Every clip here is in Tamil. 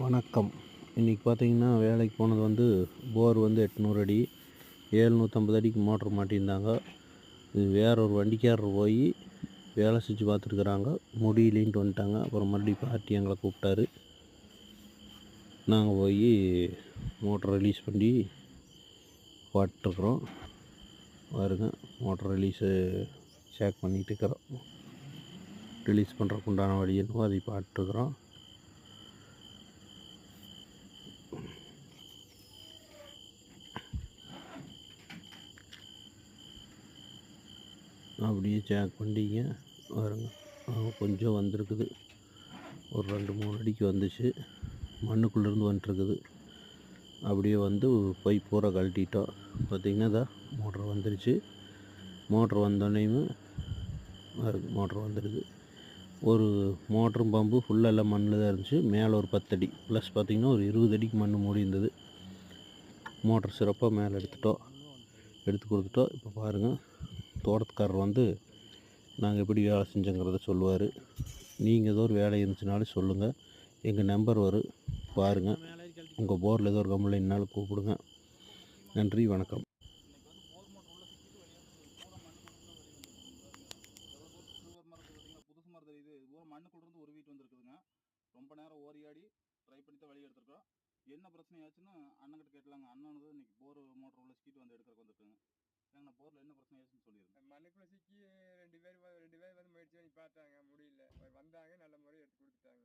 வணக்கம். இன்றைக்கி பார்த்தீங்கன்னா வேலைக்கு போனது வந்து போர் வந்து எட்நூறு அடி ஏழ்நூற்றம்பது அடிக்கு மோட்ரு மாட்டியிருந்தாங்க. இது வேற ஒரு வண்டிக்காரர் போய் வேலை செஞ்சு பார்த்துருக்குறாங்க. முடியலேன்ட்டு வந்துட்டாங்க. அப்புறம் மறுபடியும் பார்ட்டி எங்களை கூப்பிட்டாரு. நாங்கள் போய் மோட்டர் ரிலீஸ் பண்ணி பாட்டுருக்குறோம் பாருங்க மோட்டர் ரிலீஸு செக் பண்ணிகிட்டு இருக்கிறோம். ரிலீஸ் பண்ணுறதுக்கு உண்டான வழி என்னவோ அதை பார்த்துருக்குறோம். அப்படியே சேக் பண்ணிங்க வருங்க கொஞ்சம் வந்திருக்குது. ஒரு ரெண்டு மூணு அடிக்கு வந்துச்சு. மண்ணுக்குள்ளேருந்து வந்துட்டுருக்குது அப்படியே வந்து பைப் பூரா கழட்டிட்டோம். பார்த்திங்கன்னா இதா மோட்ரு வந்துருச்சு. மோட்ரு வந்தோடனேயுமே மோட்ரு வந்துடுது ஒரு மோட்டரும் பம்பு ஃபுல்லாக எல்லாம் மண்ணில் தான் இருந்துச்சு. மேலே ஒரு பத்தடி ப்ளஸ் பார்த்திங்கன்னா ஒரு இருபது அடிக்கு மண் மூடி இருந்தது. மோட்ரு சிறப்பாக மேலே எடுத்துட்டோம். எடுத்து கொடுத்துட்டோம். இப்போ பாருங்கள் தோட்டத்துக்காரர் வந்து நாங்கள் எப்படி வேலை செஞ்சோங்கிறத சொல்லுவார். நீங்கள் ஏதோ ஒரு வேலை இருந்துச்சுனாலும் சொல்லுங்கள் எங்கள் நம்பர் வரும் பாருங்கள் உங்கள் போரில் ஏதோ ஒரு கம்ப்ளைண்ட்னாலும் கூப்பிடுங்க. நன்றி வணக்கம். சில்வர் மரம் பார்த்தீங்கன்னா புதுசு இது ரொம்ப நேரம் ஓரியாடி ட்ரை பண்ணி தான் வெளியே எடுத்துருக்கோம் என்ன பிரச்சனை ஆச்சுன்னு அண்ணன்கிட்ட கேட்டலாங்க அண்ணன் வந்து இன்னைக்கு போர் மோட்டர் உள்ள ஸ்கீட் வந்து எடுக்கிறதுக்கு வந்துருக்குங்க ஏங்கண்ணா போரில் என்ன பிரச்சனை மண்ணுக்குள்ள சிக்கி ரெண்டு பேர் ரெண்டு பேர் வந்து முயற்சி பண்ணி பார்த்தாங்க. முடியல. வந்தாங்க. நல்ல முறையை எடுத்து கொடுத்துட்டாங்க.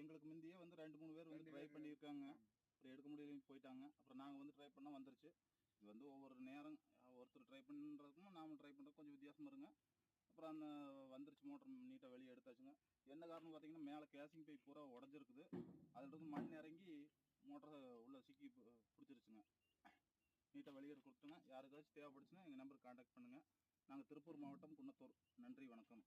எங்களுக்கு முந்தையே வந்து ரெண்டு மூணு பேர் வந்து ட்ரை பண்ணியிருக்காங்க. அப்புறம் எடுக்க முடியலன்னு போயிட்டாங்க. அப்புறம் நாங்கள் வந்து ட்ரை பண்ணால் வந்துருச்சு. இது வந்து ஒவ்வொரு நேரம் ஒருத்தர் ட்ரை பண்ணுறதுக்கும் நாம ட்ரை பண்ணுறது கொஞ்சம் வித்தியாசம் இருங்க. அப்புறம் அந்த வந்துருச்சு மோட்டர் நீட்டாக வெளியே எடுத்தாச்சுங்க என்ன காரணம் பார்த்தீங்கன்னா மேலே கேசிங் பைப் பூரா உடஞ்சிருக்குது. அதில் இருந்து மண் இறங்கி மோட்டரை உள்ள சிக்கி பிடிச்சிருச்சுங்க. நீட்டாக வெளியே கொடுத்துங்க யாருக்காச்சும் தேவைப்படுச்சுன்னா எங்கள் நம்பர் காண்டாக்ட் பண்ணுங்கள் நாங்கள் திருப்பூர் மாவட்டம் குன்னத்தூர். நன்றி வணக்கம்.